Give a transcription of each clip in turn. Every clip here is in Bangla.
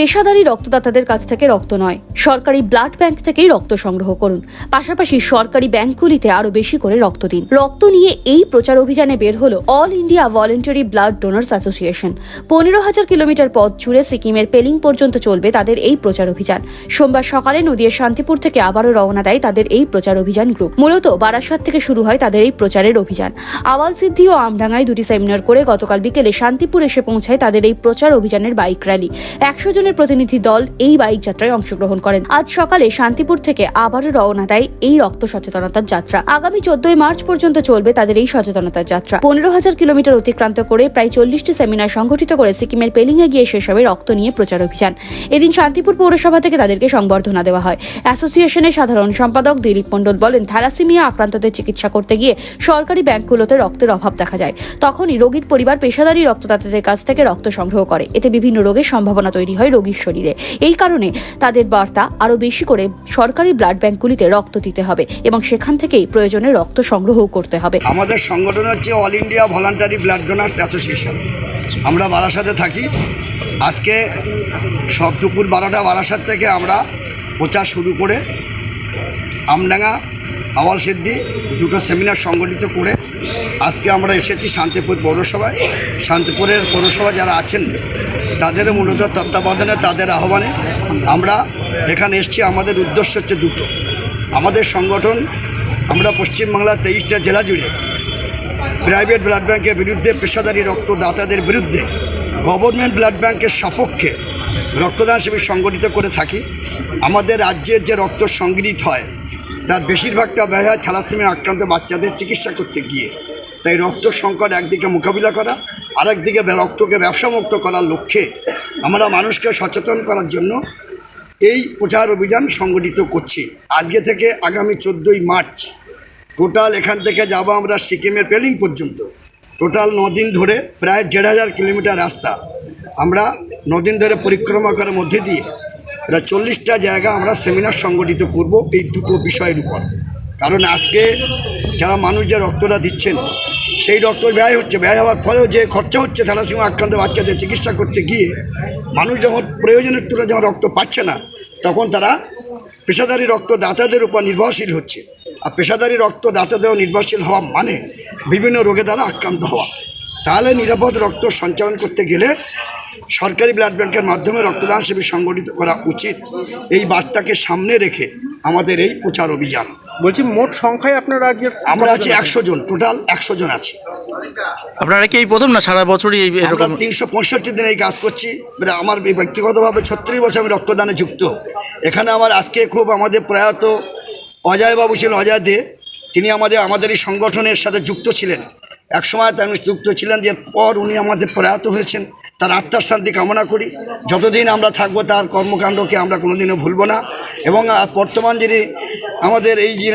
পেশাদারী রক্তদাতাদের কাছ থেকে রক্ত নয়। সরকারি ব্লাড ব্যাংক থেকেই রক্ত সংগ্রহ করুন। পাশাপাশি সরকারি ব্যাংকগুলিতে আরও বেশি করে রক্ত দিন। রক্ত নিয়ে এই প্রচার অভিযানে বের হলো all India voluntary blood donors association. পনেরো হাজার কিলোমিটার পথ জুড়ে সিকিমের পেলিং পর্যন্ত চলবে তাদের এই প্রচার অভিযান। সোমবার সকালে নদিয়ার শান্তিপুর থেকে আবারও রওনা দেয় তাদের এই প্রচার অভিযান গ্রুপ। মূলত বারাসাত থেকে শুরু হয় তাদের এই প্রচারের অভিযান। আওয়াল সিদ্ধি ও আমডাঙ্গায় দুটি সেমিনার করে গতকাল বিকেলে শান্তিপুর এসে পৌঁছায় তাদের এই প্রচার অভিযানের বাইক র্যালি। একশো জনের প্রতিনিধি দল এই বাইক যাত্রায় অংশগ্রহণ করেন। আজ সকালে শান্তিপুর থেকে আবারও রওনা দেয় এই রক্ত সচেতনতার যাত্রা। আগামী চোদ্দই মার্চ পর্যন্ত চলবে তাদের এই সচেতনতার যাত্রা। পনেরো হাজার কিলোমিটার অতিক্রান্ত করে প্রায় চল্লিশটি সেমিনার সংগঠিত করে সিকিমের পেলিংয়ে গিয়ে শেষ হবে রক্ত নিয়ে প্রচার অভিযান। এদিন শান্তিপুর পৌরসভা থেকে তাদেরকে সংবর্ধনা দেওয়া হয়। অ্যাসোসিয়েশনের সাধারণ সম্পাদক দিলীপ মণ্ডল বলেন, থ্যালাসিমিয়া আক্রান্তদের চিকিৎসা করতে গিয়ে সরকারি ব্যাংকগুলোতে রক্তের অভাব দেখা যায়। তখনই রোগীর পরিবার পেশাদারী রক্তদাতাদের কাছ থেকে রক্ত সংগ্রহ করে। এতে বিভিন্ন রোগের সম্ভাবনা তৈরি হয় রোগীর শরীরে। এই কারণে তাদের বার্তা আরও বেশি করে সরকারি ব্লাড ব্যাংকগুলিতে রক্ত দিতে হবে এবং সেখান থেকেই প্রয়োজনে রক্ত সংগ্রহ করতে হবে। আমাদের সংগঠন হচ্ছে all India voluntary blood donors association আমরা বারাসাতে থাকি। আজকে সব দুপুর বারোটা, বারাসাত থেকে আমরা প্রচার শুরু করে আমডাঙ্গা আওয়াল সিদ্ধি দুটো সেমিনার সংগঠিত করে আজকে আমরা এসেছি শান্তিপুর পৌরসভায়। শান্তিপুরের পৌরসভা যারা আছেন তাদের মূলত তত্ত্বাবধানে, তাদের আহ্বানে আমরা এখানে এসেছি। আমাদের উদ্দেশ্য হচ্ছে দুটো। আমাদের সংগঠন আমরা পশ্চিমবাংলার তেইশটা জেলা জুড়ে প্রাইভেট ব্লাড ব্যাংকের বিরুদ্ধে, পেশাদারি রক্তদাতাদের বিরুদ্ধে গভর্নমেন্ট ব্লাড ব্যাংকের সপক্ষে রক্তদান শিবির সংগঠিত করে থাকি। আমাদের রাজ্যের যে রক্ত সংগৃহীত হয়, তার বেশিরভাগটা ব্যয় হয় থ্যালাসেমিয়া আক্রান্ত বাচ্চাদের চিকিৎসা করতে গিয়ে। তাই রক্ত সংকট একদিকে মোকাবিলা করা আরেকদিকে রক্তকে ব্যবসামুক্ত করার লক্ষ্যে আমরা মানুষকে সচেতন করার জন্য এই প্রচার অভিযান সংগঠিত করছি। আজকে থেকে আগামী চোদ্দোই মার্চ, টোটাল এখান থেকে যাব আমরা সিকিমের পেলিং পর্যন্ত। টোটাল নদিন ধরে প্রায় দেড় হাজার কিলোমিটার রাস্তা আমরা নদিন ধরে পরিক্রমা করার মধ্যে দিয়ে প্রায় চল্লিশটা জায়গা আমরা সেমিনার সংগঠিত করব এই দুটো বিষয়ের উপর। কারণ আজকে যারা মানুষ যে রক্তটা দিচ্ছেন সেই রক্ত ব্যয় হচ্ছে, ব্যয় হওয়ার ফলেও যে খরচা হচ্ছে থ্যালাসিমা আক্রান্ত বাচ্চাদের চিকিৎসা করতে গিয়ে মানুষ যখন প্রয়োজনের তুলে যখন রক্ত পাচ্ছে না, তখন তারা পেশাদারি রক্তদাতাদের উপর নির্ভরশীল হচ্ছে। আর পেশাদারি রক্তদাতাদের নির্ভরশীল হওয়া মানে বিভিন্ন রোগে দ্বারা আক্রান্ত হওয়া। তাহলে নিরাপদ রক্ত সঞ্চালন করতে গেলে সরকারি ব্লাড ব্যাংকের মাধ্যমে রক্তদান শিবির সংগঠিত করা উচিত। এই বার্তাকে সামনে রেখে আমাদের এই প্রচার অভিযান। বলছি মোট সংখ্যায় আপনার আজকে আমরা আছি একশো জন টোটাল একশো জন আছি। আপনারা কি এই প্রথম না সারা বছরই এই আমরা এরকম তিনশো পঁয়ষট্টি দিন এই কাজ করছি। মানে আমার এই ব্যক্তিগতভাবে ছত্রিশ বছর আমি রক্তদানে যুক্ত। এখানে আমার আজকে খুব আমাদের প্রয়াত অজয়বাবু ছিলেন অজয় দে। তিনি আমাদের আমাদের এই সংগঠনের সাথে যুক্ত ছিলেন। একসময় তিনি যুক্ত ছিলেন যে পর উনি আমাদের প্রয়াত হয়েছেন। তার আত্মার শান্তি কামনা করি। যতদিন আমরা থাকব তার কর্মকাণ্ডকে আমরা কোনোদিনও ভুলবো না। এবং বর্তমান যিনি আমাদের এই যে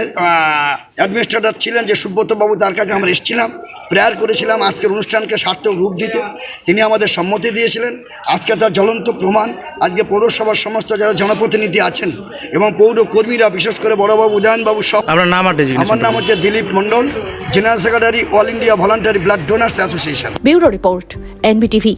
অ্যাডমিনিস্ট্রেটর ছিলেন যে সুব্রতবাবু তার কাছে আমরা এসেছিলাম প্রেয়ার করেছিলাম আজকের অনুষ্ঠানকে সার্থক রূপ দিতে। তিনি আমাদের সম্মতি দিয়েছিলেন। আজকে তার জ্বলন্ত প্রমাণ। আজকে পৌরসভার সমস্ত যারা জনপ্রতিনিধি আছেন এবং পৌর কর্মীরা বিশেষ করে বড়বাবু উদয়নবাবু সব আপনার নাম আমার নাম হচ্ছে Dilip Mondal general secretary all India voluntary blood donors association bureau report NBTV